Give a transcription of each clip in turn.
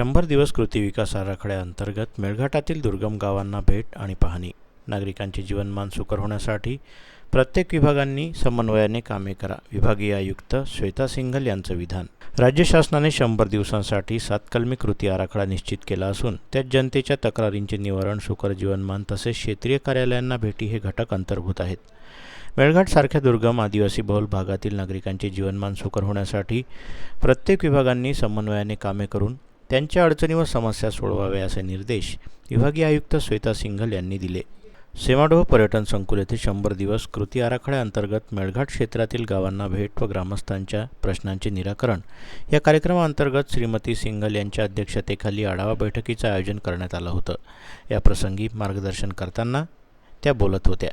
शंभर दिवस कृती विकास आराखड्याअंतर्गत मेळघाटातील दुर्गम गावांना भेट आणि पाहणी. नागरिकांचे जीवनमान सुकर होण्यासाठी प्रत्येक विभागांनी समन्वयाने कामे करा विभागीय आयुक्त श्वेता सिंघल यांचं विधान. राज्य शासनाने शंभर दिवसांसाठी सातकलमी कृती आराखडा निश्चित केला असून त्यात जनतेच्या तक्रारींचे निवारण सुकर जीवनमान तसेच क्षेत्रीय कार्यालयांना भेटी हे घटक अंतर्भूत आहेत. मेळघाटसारख्या दुर्गम आदिवासी बहुल भागातील नागरिकांचे जीवनमान सुकर होण्यासाठी प्रत्येक विभागांनी समन्वयाने कामे करून त्यांच्या अडचणी व समस्या सोडवाव्या असे निर्देश विभागीय आयुक्त श्वेता सिंघल यांनी दिले. सेमाडोह पर्यटन संकुल येथे शंभर दिवस कृती आराखड्याअंतर्गत मेळघाट क्षेत्रातील गावांना भेट व ग्रामस्थांच्या प्रश्नांचे निराकरण या कार्यक्रमाअंतर्गत श्रीमती सिंघल यांच्या अध्यक्षतेखाली आढावा बैठकीचं आयोजन करण्यात आलं होतं. याप्रसंगी मार्गदर्शन करताना त्या बोलत होत्या.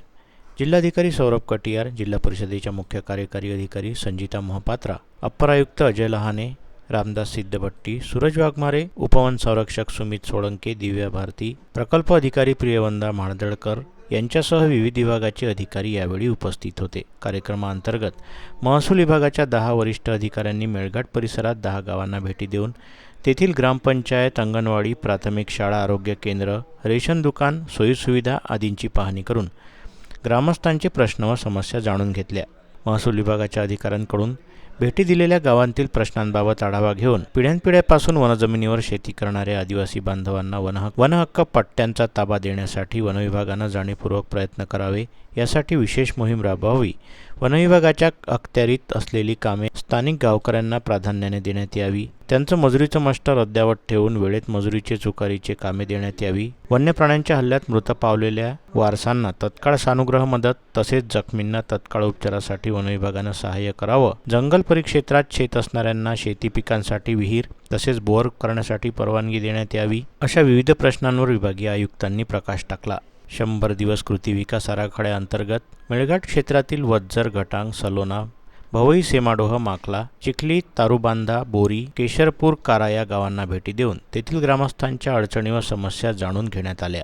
जिल्हाधिकारी सौरभ कटियार जिल्हा परिषदेच्या मुख्य कार्यकारी अधिकारी संजिता मोहपात्रा अप्पर आयुक्त अजय लहाने रामदास सिद्धभट्टी सूरज वाघमारे उपवन संरक्षक सुमित सोळंके दिव्या भारती प्रकल्प अधिकारी प्रियवंदा म्हाळदळकर यांच्यासह विविध विभागाचे अधिकारी यावेळी उपस्थित होते. कार्यक्रमाअंतर्गत महसूल विभागाच्या दहा वरिष्ठ अधिकाऱ्यांनी मेळघाट परिसरात दहा गावांना भेटी देऊन तेथील ग्रामपंचायत अंगणवाडी प्राथमिक शाळा आरोग्य केंद्र रेशन दुकान सोयीसुविधा आदींची पाहणी करून ग्रामस्थांचे प्रश्न व समस्या जाणून घेतल्या. महसूल विभागाच्या अधिकाऱ्यांकडून भेटी दिलेल्या गावांतील प्रश्नांबाबत आढावा घेऊन पिढ्यानपिढ्यापासून वनजमिनीवर शेती करणाऱ्या आदिवासी बांधवांना वनहक्क वनहक्क पट्ट्यांचा ताबा देण्यासाठी वनविभागानं जाणीवपूर्वक प्रयत्न करावे. यासाठी विशेष मोहीम राबवावी. वनविभागाच्या अखत्यारीत असलेली कामे स्थानिक गावकऱ्यांना प्राधान्याने देण्यात यावी. त्यांचं मजुरीचं मास्टर अद्यावत ठेवून वेळेत मजुरीचे चुकारीचे कामे देण्यात यावी. वन्य प्राण्यांच्या हल्ल्यात मृत पावलेल्या वारसांना तत्काळ सानुग्रह मदत तसेच जखमींना तत्काळ उपचारासाठी वनविभागानं सहाय्य करावं. जंगल परिक्षेत्रात शेत असणाऱ्यांना शेती पिकांसाठी विहीर तसेच बोर करण्यासाठी परवानगी देण्यात यावी अशा विविध प्रश्नांवर विभागीय आयुक्तांनी प्रकाश टाकला. शंभर दिवस कृती विकास आराखड्याअंतर्गत मेळघाट क्षेत्रातील वज्जर घटांग सलोना भवई सेमाडोह माकला चिखली तारुबांधा बोरी केशरपूर कारा या गावांना भेटी देऊन तेथील ग्रामस्थांच्या अडचणी व समस्या जाणून घेण्यात आल्या.